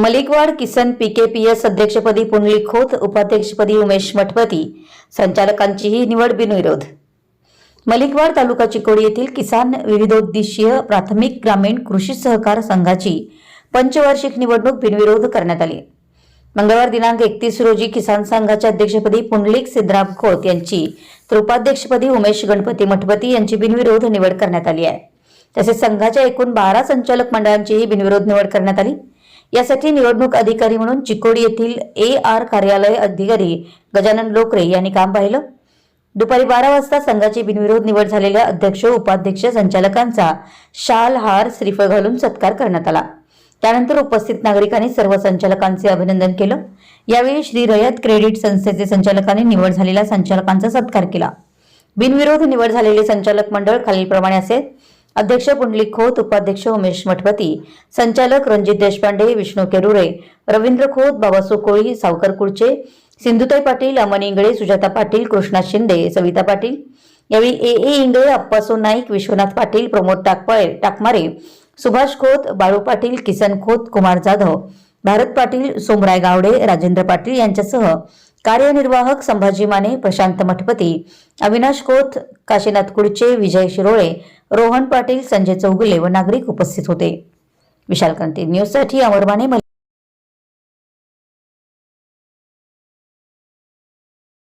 मलिकवाड किसन पीकेपीएस अध्यक्षपदी पुंडलिक खोत उपाध्यक्षपदी उमेश मठपती संचालकांचीही निवड बिनविरोध. मलिकवाड तालुका चिकोडी येथील किसान विविधोद्देशीय प्राथमिक ग्रामीण कृषी सहकार संघाची पंचवार्षिक निवडणूक बिनविरोध करण्यात आली. मंगळवार दिनांक एकतीस रोजी किसान संघाच्या अध्यक्षपदी पुंडलिक सिद्धराम खोत यांची तर उपाध्यक्षपदी उमेश गणपती मठपती यांची बिनविरोध निवड करण्यात आली आहे. तसेच संघाच्या एकूण बारा संचालक मंडळांचीही बिनविरोध निवड करण्यात आली. यासाठी निवडणूक अधिकारी म्हणून चिकोडी येथील ए आर कार्यालय अधिकारी गजानन लोकरे यांनी काम पाहिलं. दुपारी बारा वाजता संघाची बिनविरोध निवड झालेल्या अध्यक्ष उपाध्यक्ष संचालकांचा शाल हार श्रीफळ घालून सत्कार करण्यात आला. त्यानंतर उपस्थित नागरिकांनी सर्व संचालकांचे अभिनंदन केलं. यावेळी श्री रयत क्रेडिट संस्थेचे संचालकांनी निवड झालेल्या संचालकांचा सत्कार केला. बिनविरोध निवड झालेले संचालक मंडळ खालीलप्रमाणे असेल. अध्यक्ष पुंडलिक खोत उपाध्यक्ष उमेश मठपती संचालक रणजित देशपांडे विष्णू केरुरे रवींद्र खोत बाबासो कोळी सावकर कुडचे सिंधुताई पाटील अमन इंगळे सुजाता पाटील कृष्णा शिंदे सविता पाटील. यावेळी ए ए इंगळे अप्पासो नाईक विश्वनाथ पाटील प्रमोद टाकपळे टाकमारे सुभाष खोत बाळू पाटील किसन खोत कुमार जाधव भारत पाटील सोमराय गावडे राजेंद्र पाटील यांच्यासह कार्यनिर्वाहक संभाजी माने प्रशांत मठपती अविनाश खोत काशीनाथ कुडचे विजय शिरोळे रोहन पाटील संजय चौगुले व नागरिक उपस्थित होते. विशाल क्रांती न्यूजसाठी अमरबाने